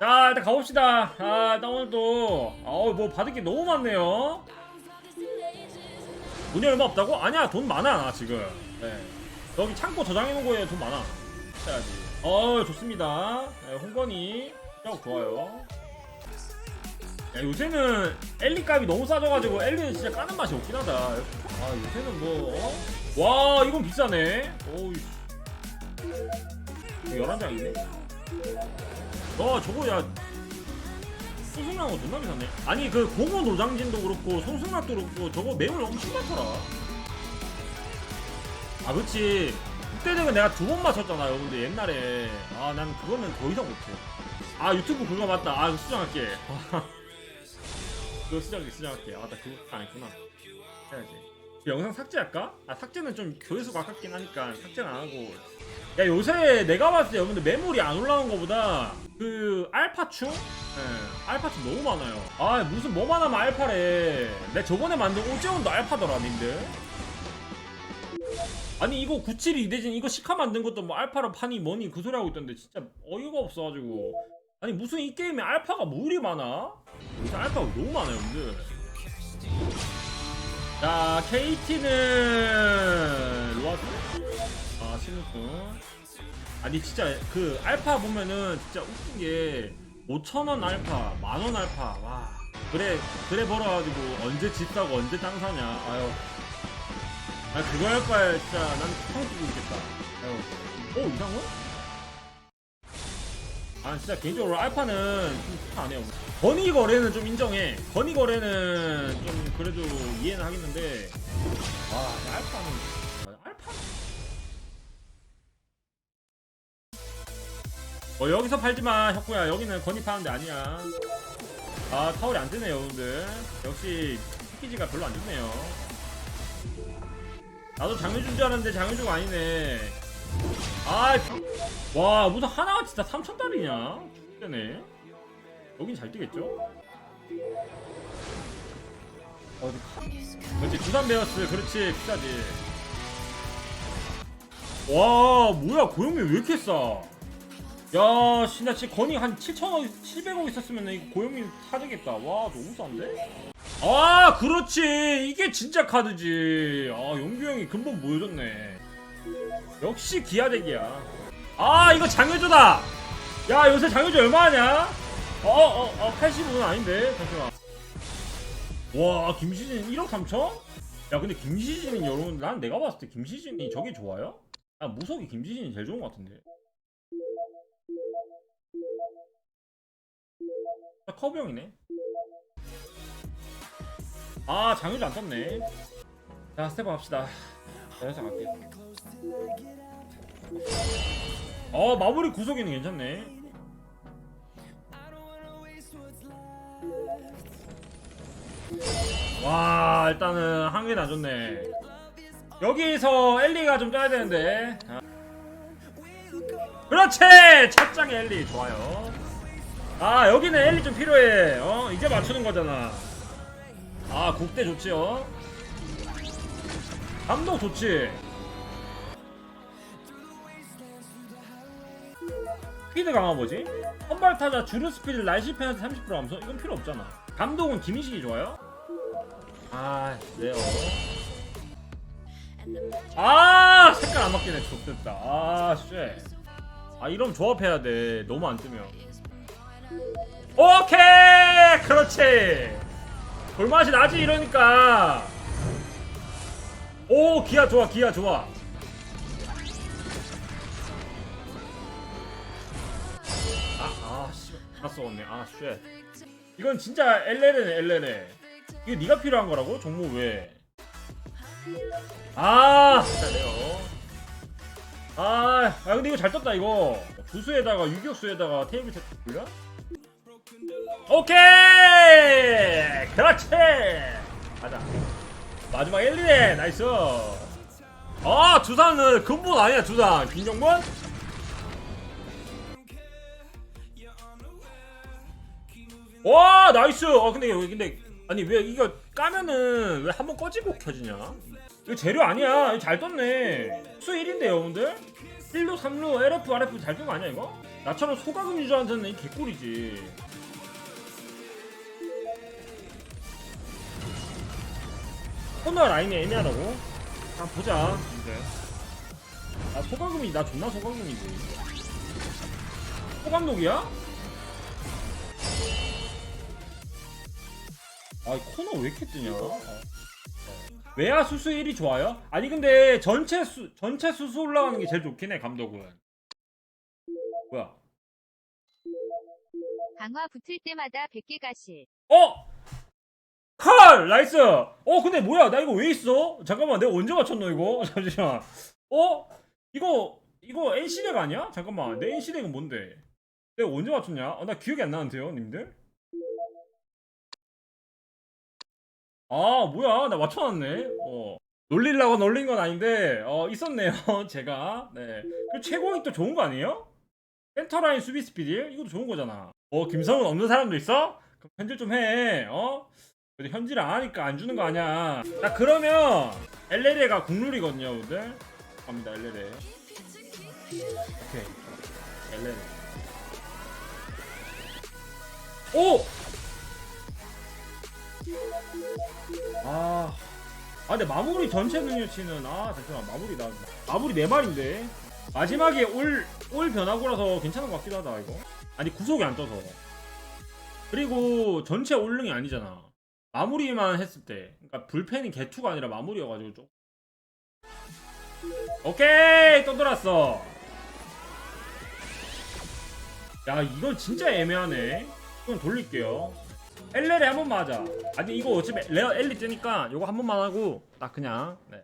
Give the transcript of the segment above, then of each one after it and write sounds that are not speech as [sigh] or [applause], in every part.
자 일단 가봅시다. 아 일단 오늘도 아우 뭐 받을 게 너무 많네요. 돈이 얼마 없다고? 아니야 돈 많아 나 지금. 네. 여기 창고 저장해 놓은 거에 돈 많아. 해야지. 어 좋습니다. 네, 홍건이 쭉 좋아요. 야, 요새는 엘리 값이 너무 싸져가지고 엘리는 진짜 까는 맛이 없긴 하다. 아 요새는 뭐 어? 와 이건 비싸네. 오우 11장이네 어 저거 야 소승락은 존나 비싸네. 아니 그 공원 노장진도 그렇고 소승락도 그렇고 저거 매물 엄청 많더라. 아 그렇지 그때는 내가 두 번 맞췄잖아요 근데 옛날에. 아 난 그거는 더 이상 못해. 아 유튜브 그거 맞다. 아 수정할게. [laughs] 그거 수정할게 수정할게. 아나 그거 안 했구나. 해야지 그 영상 삭제할까? 아 삭제는 좀 조회수가 아깝긴 하니까 삭제는 안 하고 야 요새 내가 봤을 때 여러분들 매물이 안 올라온 거보다 그 알파충? 예, 알파충 너무 많아요. 아 무슨 뭐만 하면 알파래. 내 저번에 만든 오재원도 알파더라 님들. 아니 이거 97 이대진 이거 시카 만든 것도 뭐 알파로 파니 뭐니 그 소리 하고 있던데 진짜 어이가 없어가지고. 아니 무슨 이 게임에 알파가 뭐 이리 많아? 요새 알파가 너무 많아요 여러분들. 자 KT는 로아스? 아 신우군 아니 진짜 그 알파 보면은 진짜 웃긴 게 5천원 알파 만원 알파. 와 그래 그래 벌어가지고 언제 집 사고 언제 땅 사냐. 아유. 아 그거 할 바에 진짜. 난평 뛰고 있겠다. 아유. 오 이상훈? 아 진짜 개인적으로 알파는 좀 좋다 안 해요. 건의 거래는 좀 인정해. 건의 거래는 좀 그래도 이해는 하겠는데. 와 알파는 어 여기서 팔지마 혁구야. 여기는 건의 파는데 아니야. 아 타월이 안 뜨네요 여러분들. 역시 패키지가 별로 안 좋네요. 나도 장효준 줄 알았는데 장효주가 아니네. 아와 무슨 하나가 진짜 3천달이냐? 되네. 여긴 잘 뛰겠죠? 카 그렇지 두산 베어스. 그렇지 비싸지. 와 뭐야 고영민 왜 이렇게 싸 야, 진짜 건이 한 7천원, 700억 있었으면 이거 고영민 사되겠다. 와, 너무 싼데? 아, 그렇지. 이게 진짜 카드지. 아, 용규 형이 근본 보여줬네. 역시 기아대기야. 아, 이거 장효조다. 야, 요새 장효조 얼마하냐? 어, 어, 어, 85는 아닌데. 잠시만. 와, 김시진 1억 3천? 야, 근데 김시진이 여러분, 난 내가 봤을 때 김시진이 저게 좋아요? 아, 무속이 김시진이 제일 좋은 것 같은데. 커브형이네. 아 장유주 안 떴네. 자 스텝업 합시다. 여기서 갈게요. 어 마무리 구속이는 괜찮네. 와 일단은 한안 좋네. 여기서 엘리가 좀 떠야 되는데. 아. 그렇지 첫 장에 엘리 좋아요. 아 여기는 엘리 좀 필요해. 어 이제 맞추는 거잖아. 아 국대 좋지요 감독 좋지. 스피드 강화 뭐지? 선발 타자 주루 스피드 날씨 페널티 30% 감소? 이건 필요 없잖아. 감독은 김인식이 좋아요? 아 네요 아 색깔 안 맞기네. 좋겠다. 아쉣아 이러면 조합해야 돼. 너무 안 뜨면 오케이! 그렇지! 볼맛이 나지 이러니까. 오 기아 좋아 기아 좋아. 아아씨 다 썩었네. 아쉣. 이건 진짜 엘레네 엘레네. 이거 네가 필요한 거라고? 종목 왜아 진짜 내요 아, 아 근데 이거 잘 떴다 이거. 주수에다가 유격수에다가 테이블 세트 돌려? 오케이! 그렇지! 가자. 마지막 1, 2회. 나이스. 아 두산은 근본 아니야 두산. 김정문 와 나이스. 어 근데 왜 근데 아니 왜 이거 까면은 왜 한 번 꺼지고 켜지냐? 이거 재료 아니야. 이거 잘 떴네. 수 1인데 여러분들 1루 3루 LF RF 잘 뜬 거 아니야 이거? 나처럼 소가금 유저한테는 이 개꿀이지 코너 라인이 애매하다고? 아 보자 이제 아 소가금이 나 존나 소가금이지 소감독이야? 아이 코너 왜 이렇게 뜨냐 어. 외야 수수 1이 좋아요? 아니 근데 전체 수 전체 수수 올라가는 게 제일 좋긴 해 감독은 뭐야 강화 붙을 때마다 100개 가실. 어? 칼! 나이스! 어 근데 뭐야 나 이거 왜 있어? 잠깐만 내가 언제 맞췄노 이거? [laughs] 잠시만 어? 이거 이거 NC덱 아니야? 잠깐만 내 NC덱은 뭔데? 내가 언제 맞췄냐? 어, 나 기억이 안 나는데요 님들? 아 뭐야 나 맞춰놨네 어 놀리려고 놀린 건 아닌데 어 있었네요 [laughs] 제가 네 그리고 최고이 또 좋은 거 아니에요? 센터라인 수비 스피드 이것도 좋은 거잖아 어 김성훈 없는 사람도 있어? 그럼 현질 좀해 어? 근데 현질 안 하니까 안 주는 거 아니야. 자 그러면 엘레레가 국룰이거든요 여러분들. 갑니다 엘레레 오케이. 엘레레 오! 아, 아 근데 마무리 전체 능력치는 아 잠시만 마무리 나 마무리 네 마리인데. 마지막에 올, 올 변화구라서 괜찮은 것 같기도 하다 이거. 아니 구속이 안 떠서. 그리고 전체 올릉이 아니잖아 마무리만 했을 때. 그러니까 불펜이 개투가 아니라 마무리여가지고 좀. 오케이! 또 돌았어. 야 이건 진짜 애매하네. 이건 돌릴게요. 엘레레 한 번만 하자. 아니 이거 어차피 레어 엘리 뜨니까 이거 한 번만 하고 딱 그냥 네.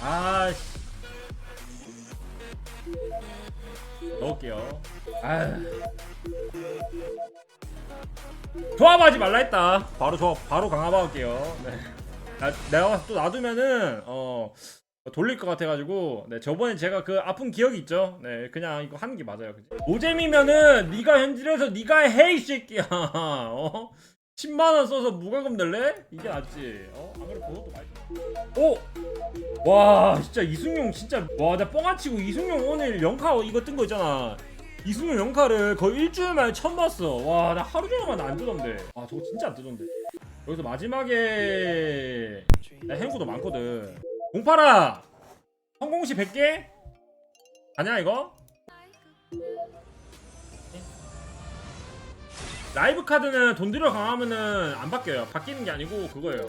아씨. 넣을게요. 아휴 조합하지 말라 했다 바로 조합 바로 강화바 할게요 네. 나, 내가 또 놔두면은 어 돌릴 것 같아가지고 네 저번에 제가 그 아픈 기억이 있죠 네 그냥 이거 하는 게 맞아요 그치? 노잼이면은 네가 현질해서 네가 해이 새끼야 [laughs] 어 10만 원 써서 무과금 낼래? 이게 낫지 어? 안 그래 그것도 많이 오! 와 진짜 이승용 진짜 와 나 뻥아치고 이승용 오늘 영카 이거 뜬 거 있잖아 이승용 영카를 거의 일주일 만에 처음 봤어. 와 나 하루 종일만 안 뜨던데. 아 저거 진짜 안 뜨던데. 여기서 마지막에 나 행구도 많거든. 공파라 성공시 100개? 아냐 이거? 라이브 카드는 돈 들여 강하면은 안 바뀌어요. 바뀌는 게 아니고 그거예요.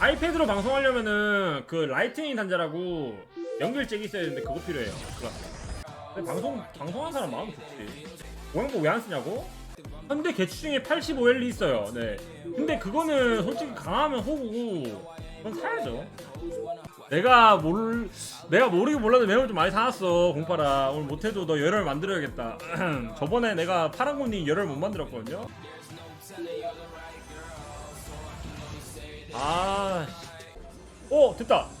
아이패드로 방송하려면은 그 라이트닝 단자라고 연결잭이 있어야 되는데 그거 필요해요. 그거 근데 방송 방송하는 사람 마음 좋지. 오영복 왜안 쓰냐고? 현대 개추 중에 85L이 있어요. 네. 근데 그거는 솔직히 강하면 호구고 그건 사야죠. 내가 몰 내가 모르긴 몰라도 매물 좀 많이 사놨어 공파라. 오늘 못해도 너 열혈 만들어야겠다. [clears throat] 저번에 내가 파란군님 열혈 못 만들었거든요. 아, 오 됐다.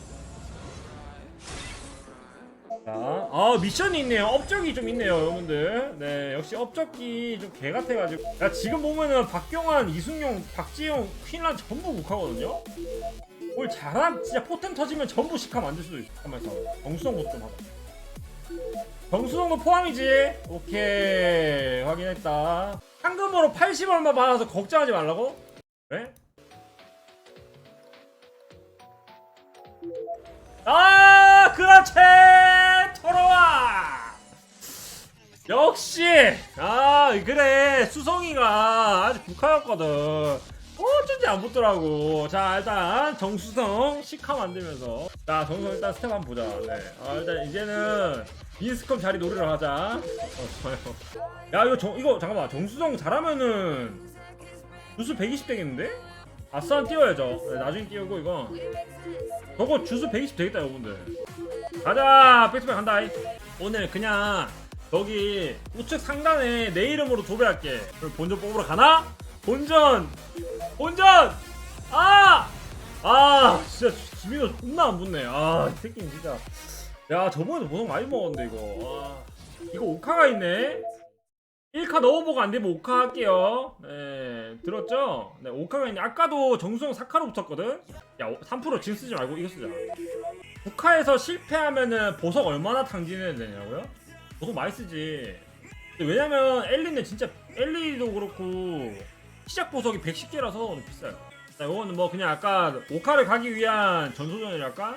자, 아 미션이 있네요. 업적이 좀 있네요, 여러분들. 네, 역시 업적이 좀 개 같아가지고. 야 지금 보면은 박경환, 이승용, 박지용, 퀸란 전부 국하거든요. 뭘 잘한 진짜 포텐 터지면 전부 시카 만들 수도 있어. 하면서 정수성도 좀 하자. 정수성도 포함이지. 오케이 확인했다. 현금으로 80 얼마 받아서 걱정하지 말라고? 네? 아 그렇지 역시! 아 그래 수성이가 아주 북하였거든. 어쩐지 안 붙더라고. 자 일단 정수성 시카 만들면서. 자 정수성 일단 스텝 한번 보자. 네. 아 일단 이제는 인스컵 자리 노리러 가자. 어야 이거 정 이거 잠깐만. 정수성 잘하면은 주수 120 되겠는데? 아싸 띄워야죠. 네, 나중에 띄우고 이거. 저거 주수 120 되겠다 여러분들. 가자! 백스백 간다. 이. 오늘 그냥 여기 우측 상단에 내 이름으로 도배할게 그럼 본전 뽑으러 가나? 본전 본전 아! 아 진짜 지민호 존나 안 붙네 아이 새끼는 진짜 야 저번에도 보석 많이 먹었는데 이거 아, 이거 오카가 있네 1카 넣어보고 안 되면 5카 할게요. 네, 들었죠? 네, 5카가 있네. 아까도 정수영 4카로 붙었거든? 야, 3% 지금 쓰지 말고 이거 쓰자. 국카에서 실패하면은 보석 얼마나 탕진해야 되냐고요? 보석 많이 쓰지. 왜냐면 엘리는 진짜 엘리도 그렇고 시작 보석이 110개라서 비싸요. 자, 이거는 뭐 그냥 약간 오카를 가기 위한 전소전이랄까?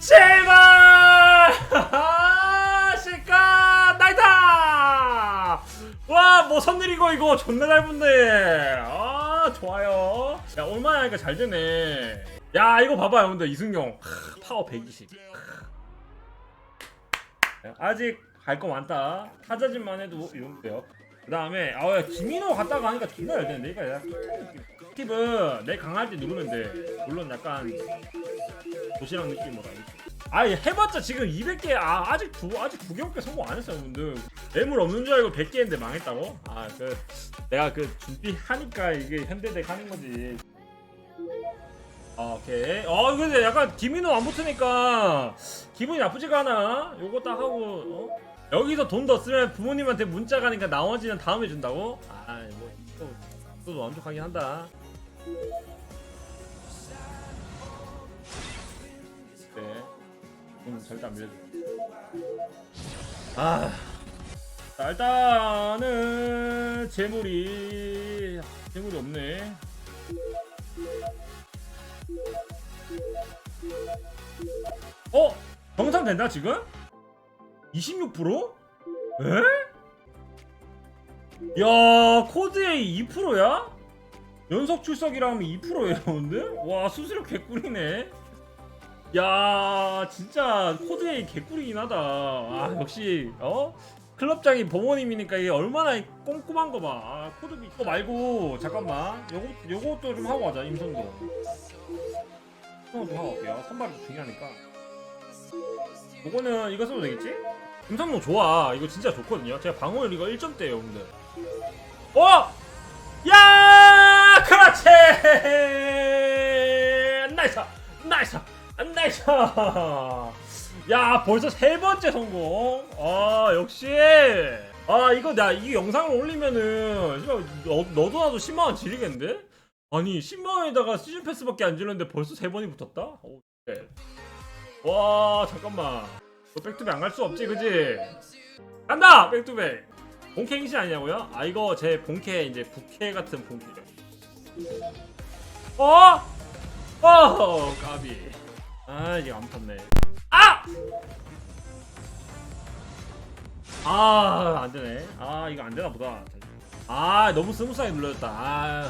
제발! 시카 나이다! 와, 뭐 선늘이고 이거 존나 잘 붙네. 아, 좋아요. 야, 얼마나 하니까 잘 되네. 야, 이거 봐봐, 여러분들. 이승용. 크, 파워 120. 크. 아직 갈 거 많다. 타자진만 해도 이 정도요. 그 다음에, 아, 야, 김인호 갔다가 하니까 존나 잘 되는데. 이거 약간 팁은 내 강할 때 누르면 돼. 물론 약간 도시락 느낌으로? 아니 해봤자 지금 200개 아 아직 두 아직 두 개밖에 성공 안 했어요 여러분들 매물 없는 줄 알고 100개인데 망했다고? 아 그 내가 그 준비하니까 이게 현대대 가는 거지 아, 오케이 어 근데 약간 김인호 안 붙으니까 기분이 나쁘지가 않아 요거 딱 하고 어? 여기서 돈 더 쓰면 부모님한테 문자 가니까 나머지는 다음에 준다고? 아뭐 또, 또 만족하긴 한다 네. 음, 절대 안 밀려줘. 아. 자, 일단은 재물이 재물이 없네. 어? 정상 된다 지금? 26%? 에? 야 코드 A 2%야? 연속 출석이라면 2%예요 근데? 와 수수료 개꿀이네 야 진짜 코드에 개꿀이긴 하다 아 역시 어 클럽장이 부모님이니까 이게 얼마나 꼼꼼한 거봐 아, 코드비 이거 말고 잠깐만 요거 요것도 좀 하고 가자 임선도 하고 갈게요. 선발이 중요하니까. 요거는 이거 써도 되겠지? 임선도 좋아. 이거 진짜 좋거든요. 제가 방어율 이거 1점대예요 여러분들. 어! 야! 그렇지! 나이스! 나이스! 나이스! 야 벌써 세 번째 성공. 아 역시. 아 이거 나 이 영상을 올리면은 너, 너도 나도 10만원 지르겠는데? 아니 10만원에다가 시즌 패스밖에 안 지르는데 벌써 세 번이 붙었다? 오, 네. 와 잠깐만 너 백투백 안 갈 수 없지 그지? 간다 백투백 본캐 행시 아니냐고요? 아 이거 제 본캐 이제 부캐 같은 본캐죠 어? 어 까비 아 이게 안 붙었네 아! 아 안되네 아 이거 안되나 보다 아 너무 스무스하게 눌러졌다 아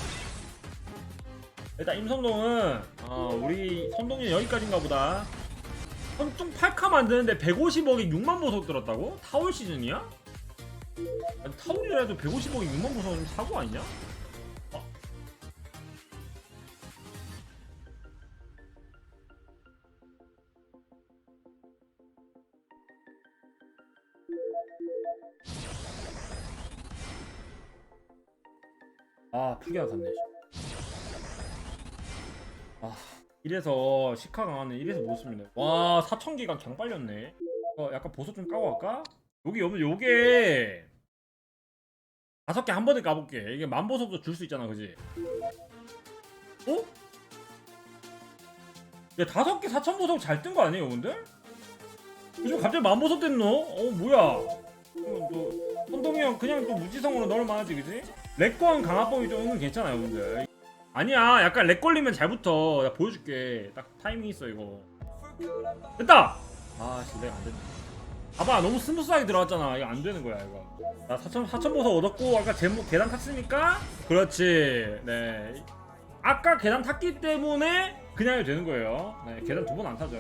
일단 임성동은 어, 우리 선동이 여기까지인가 보다 선tung 8카 만드는데 150억에 6만 보석 들었다고? 타월 시즌이야? 아니 타월이라도 150억에 6만 보석은 좀 사고 아니냐? 아 풀기가 샀네 아 이래서 시카 강화는 이래서 못 씁니다 와 4천 기가 경 빨렸네 어 약간 보석 좀 까고 갈까? 여기 여기 요게 다섯 개 한 번에 까볼게 이게 만 보석도 줄 수 있잖아 그지? 어? 야 다섯 개 4천 보석 잘 뜬 거 아니에요 여러분들? 요즘 갑자기 만 보석 됐노? 어 뭐야 어, 너 선동이 형 그냥 또 무지성으로 넣을 만하지 그지? 렉권 강화법이 좀 괜찮아요 여러분들 아니야 약간 렉 걸리면 잘 붙어. 나 보여줄게. 딱 타이밍 있어 이거. 됐다! 아씨 내가 안 됐네. 봐봐 너무 스무스하게 들어갔잖아. 이거 안 되는 거야 이거. 나 4천 4천 보석 얻었고 아까 제목 계단 탔으니까? 그렇지. 네. 아까 계단 탔기 때문에 그냥 해도 되는 거예요. 네 계단 두 번 안 타죠.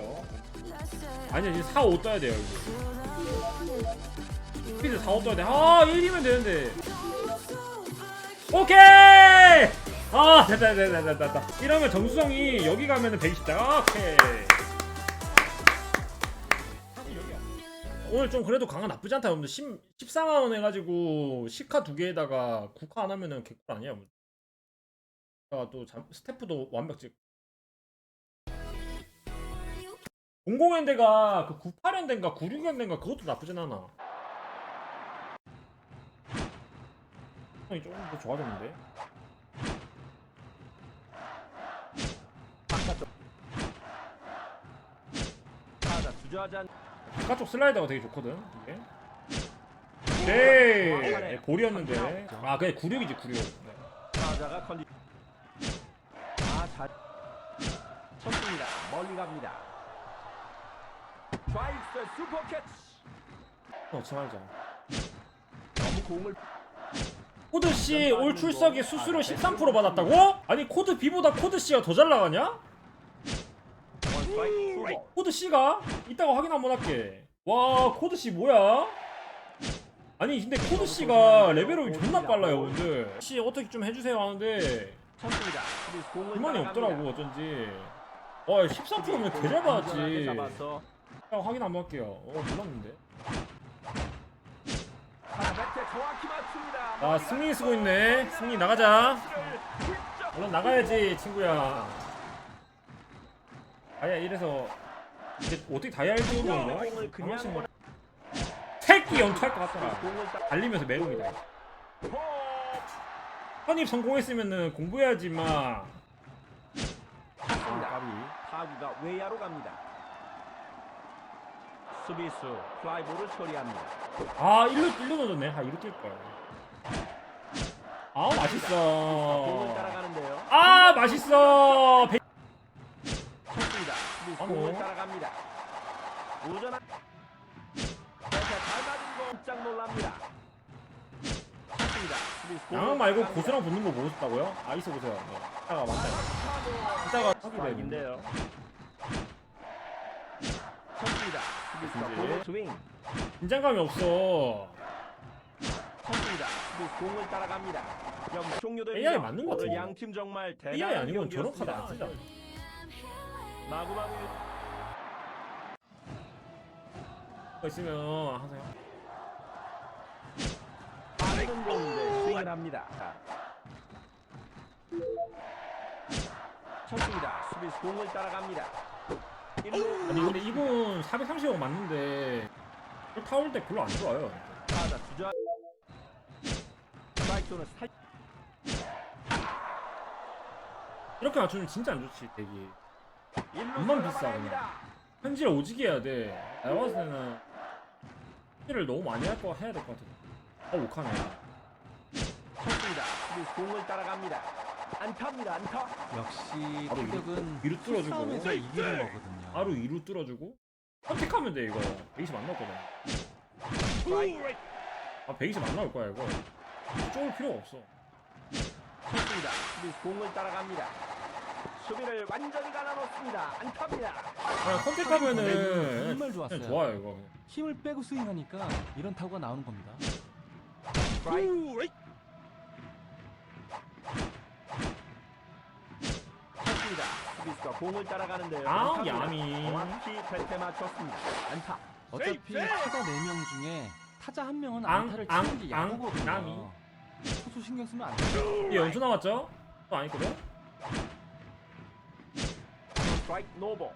아니야 이제 4, 5 떠야 돼요 이거. 스피드 4, 5 떠야 돼아 1이면 되는데. 오케이! 아 됐다 됐다 됐다 됐다 이러면 정수성이 여기 가면은 120다 오케이. 오늘 좀 그래도 강화 나쁘지 않다. 여러분들 10, 14만원 해가지고 시카 두 개에다가 국화 안 하면은 개꿀 아니야 여러분들 아, 또 잠, 스태프도 완벽직 00년대가 그 98년대인가 96년대인가 그것도 나쁘진 않아. 조금 더 좋아졌는데 주저하지 바깥쪽 슬라이더가 되게 좋거든 이게 네 볼이었는데 아 그래 96이지 96 네. 타자가 걸리. 아 잘. 쳤습니다. 멀리 갑니다. 좌익수 슈퍼 캐치. 넣지 말자 너무 공을 코드 C 올 출석에 수수료 13% 받았다고? 아니 코드 B보다 코드 C가 더 잘 나가냐? 코드 C가? 이따가 확인 한번 할게. 와 코드 C 뭐야? 아니 근데 코드 C가 레벨업이 존나 빨라요 근데. C 어떻게 좀 해주세요 하는데. 그만이. 없더라고 어쩐지. 와 13%면 개잘 안전하게 받았지 이따가 확인 한번 할게요. 어 몰랐는데. 맞춥니다. 아 승리 쓰고 있네. 승리 나가자. 얼른 나가야지 친구야. 아야 이래서 이제 어떻게 다이아를 는 건가? 하나씩 뭐 새끼 연투할 것 같더라. 달리면서 매력이다 호! 선입 성공했으면은 공부해야지 마. 까비 타구가 외야로 갑니다. 수비수 플라이볼을 처리합니다. 아 일로 일로 넣어줬네 아 이로 뛸 거야 아 맛있어. 아 맛있어 백- 쳤습니다. 수비수 아, 공을 뭐. 따라갑니다. 거 깜짝 놀랍니다. 양악 말고. 고수랑 붙는 거 보셨다고요? 아 있어 보세요 네. 이따가 맞다 이따가 하게 되는데 스트라이크인데요. 쳤습니다. 스윙. 긴장감이 없어 쳤습니다. 공을 따라갑니다. 영 종료됩니다. AI 맞는 것 오늘 같은데. 양팀 정말 AI 대단한 아니면 저런 카드 경기였습니다. 안 쓰잖아 마구마구 거 있으면 하세요 빠른 공인데 스윙을 합니다. 쳤습니다. 수비수 공을 따라갑니다. 아니 근데 이분 430억 맞는데 이거 타올 때 별로 안 좋아요 타자 주자 스트라이크는 살 이렇게 맞추면 진짜 안 좋지 대기 돈만 비싸, 살아나갑니다. 현질 오지게 해야 돼 내가 봤을 때는 현질을 너무 많이 할 거 해야 될 것 같아 어 욱하네 쳤습니다. 수비수 공을 따라갑니다. 안타입니다. 안타. 역시 바로 타격은 위로 뚫어주고. 싸움에서 이기는 거거든요. 바로 2루 뚫어주고 선택하면 돼 이거 120 안 나올 거든 스트라이크. 아120 안 나올 거야 이거 쪼을 필요가 없어 쳤습니다. 공을 따라갑니다. 수비를 완전히 갈아놓습니다. 안타입니다. 그냥 선택하면은 정말 좋았어요. 그냥 좋아요 이거 힘을 빼고 스윙하니까 이런 타구가 나오는 겁니다. 스트라이크. 쳤습니다. 수비수가 공을 따라가는데요. 아우 안타입니다. 야미 정확히 벨트에 맞췄습니다. 안타. 어차피 타자 4명 중에 타자 한 명은 앙, 안타를 앙, 치는 게 앙, 야구거든요. 남이. 투수 신경 쓰면 안 돼요. 얘 연수 나왔죠? 또 아니거든? 스트라이크. 오.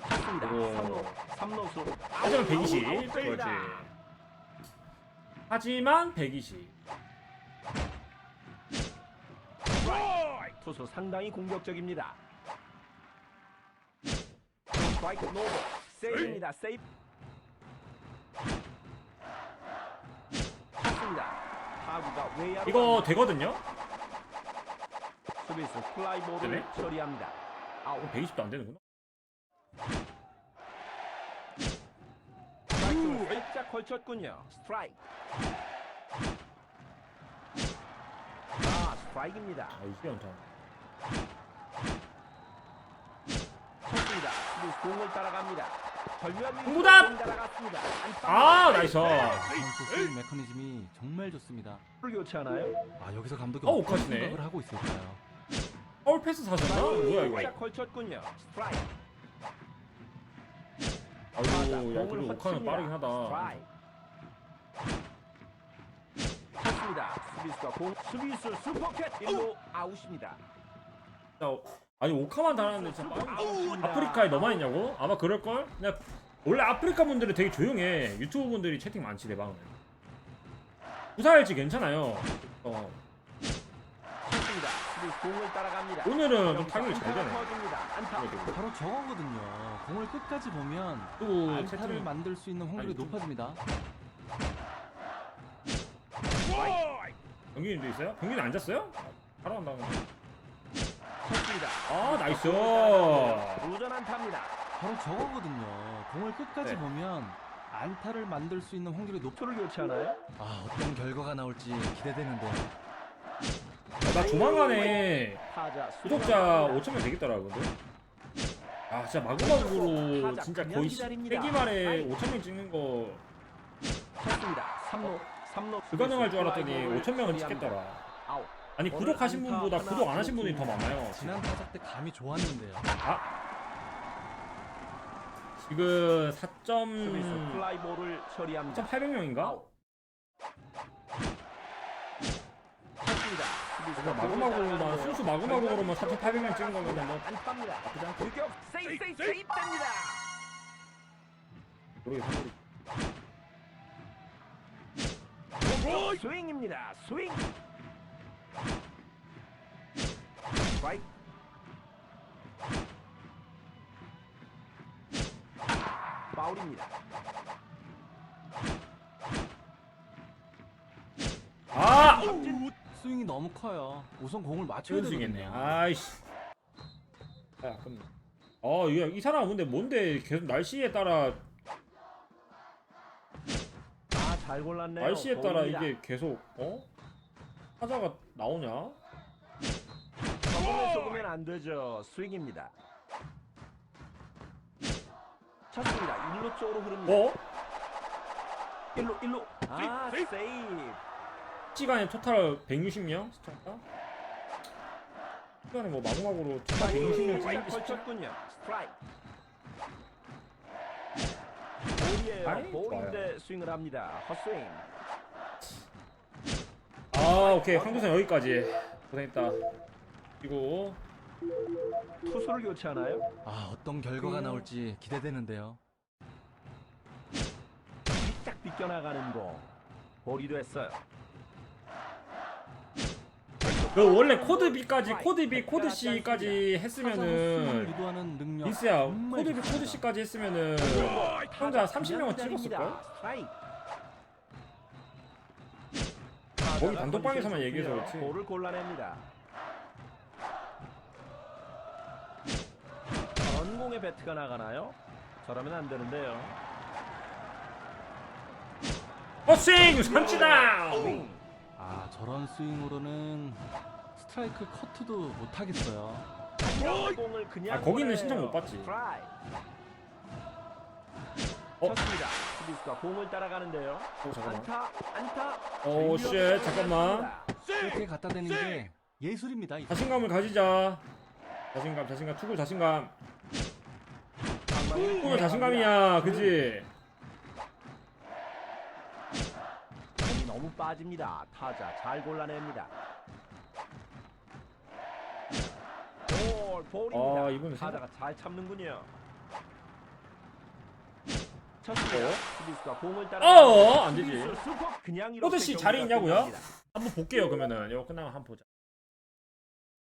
3루, 3루수. 하지만 120 그렇지 하지만 120 투수 상당히 공격적입니다. 스트라이크 노볼. 세이브입니다. 세이브. 타구가 외야로 이거 되거든요? 수비수 플라이볼을 되네? 처리합니다. 아웃. 120도 안 되는구나 스트라이크 살짝 걸쳤군요. 스트라이크. 아, 스트라이크입니다. 아 이게 쳤습니다. 수비수 공을 따라갑니다. 절묘한 따라갔습니다. 안타. 아 나이스 선수 스윙 메커니즘이 정말 좋습니다. 를 교체하나요? 아 여기서 감독이 어, 어떤 욱하시네. 생각을 하고 있을까요? 파울 패스 사셨나? 뭐야 이거 걸쳤군요. 스트라이크. 아이고 야 그래도 오카는 허칩니다. 빠르긴 하다. 쳤습니다. 수비수가 공 수비수 슈퍼캣 1루 아웃입니다. 자, 아니 오카만 달았는데 진짜 아웃입니다. 아프리카에 너만 있냐고? 아마 그럴걸? 내가 원래 아프리카 분들은 되게 조용해 유튜브 분들이 채팅 많지 내 방은 부사일지 괜찮아요 어 쳤습니다. 공을 따라갑니다. 오늘은 좀 타격이 잘 되네. 안타. 그래도 바로 저거거든요. 공을 끝까지 보면 또 안타를 채팅이 만들 수 있는 확률이 아니, 좀- 높아집니다. 경기님도 있어요? 경기는 안 잤어요? 바로. 쳤습니다. 아 나이스. 우전 안타입니다. 바로 저거거든요. 공을 끝까지 네. 보면 안타를 만들 수 있는 확률이 높. 초를 교체하나요? 아 어떤 결과가 나올지 기대되는데요. 아, 나 조만간에 구독자 5천 명 되겠더라 근데. 아 진짜 마구마구로 진짜 거의 기다립니다. 세기말에 아이. 5천 명 찍는 거 쳤습니다. 3루 3루 불가능할 줄 알았더니 5천 명은 찍겠더라. 아웃. 아니 구독하신 분보다 구독 안 하신 분이 더 많아요. 지난 타석 때 감이 좋았는데요. 아 지금 수비수 4점 플라이볼을 처리합니다. 4,800명인가? 그래서 마구마구로만 순수. 마구마구로만 4,800명 찍은 거면 뭐. 나쁘지 않고 유격 세이브 세이브 세이브됩니다. 모르겠어. 스윙입니다. 스윙. 스트라이크. 파울입니다. 아! 스윙이 너무 커요. 우선 공을 맞춰야. 되거든요. 아이씨. 아, 아깝네. 어, 이 사람 근데 뭔데 계속 날씨에 따라 아, 잘 골랐네요. 날씨에 따라. 이게 계속 어? 타자가 나오냐? 쏘면 안 되죠. 스윙입니다. 쳤습니다. 일루 쪽으로 흐릅니다. 어? 일루 일루. 아, 세이브. 시간에 토탈 160명 시청자? 시간에 뭐 마구마구로 토탈 160명 찍는 게 쉽지? 걸쳤군요. 스트라이크. 볼인데 스윙을 합니다. 헛스윙. 아, 오케이. 황도선 여기까지. 고생했다. 그리고 투수를 교체하나요? 아 어떤 결과가 나올지 기대되는데요. 살짝 비껴나가는 공. 볼이 됐어요. 그 원래 코드 B까지 코드 B, 코드 C까지 타자로 스윙을 했으면은 유도하는 능력. 리스야 코드 B, 코드. C까지 했으면은 혼자 30명은 찍었을 걸? 스트라이크. 거기 단독방에서만 얘기해서 그렇지. 볼을 골라냅니다. 전공의 배트가 나가나요? 저러면 안 되는데요. 헛스윙 삼치다. 아 저런 스윙으로는 스트라이크 커트도 못 하겠어요. 공을 그냥 아, 거기는 보내요. 신청 못 받지. 스트라이크. 어? 쳤습니다. 수비수가 공을 따라가는데요. 어, 잠깐만. 안타, 안타. 오, 쉣, 잠깐만. 이렇게 갖다 대는 게 예술입니다. 이 자신감을 가지자. 자신감, 자신감, 투구 자신감. 투구 자신감이야, 그지? 공이 너무 빠집니다. 타자 잘 골라냅니다. 볼, 볼입니다. 아, 이분은 타자가 잘 참는군요. 쳤습니다. 어? 수비수가 공을 따라. 어, 안 되지. 수비수 수고 그냥 호드 씨 이렇게 자리 경기가 있냐고요? 끝납니다. 한번 볼게요, 그러면은. 이거 끝나면 한번 보자.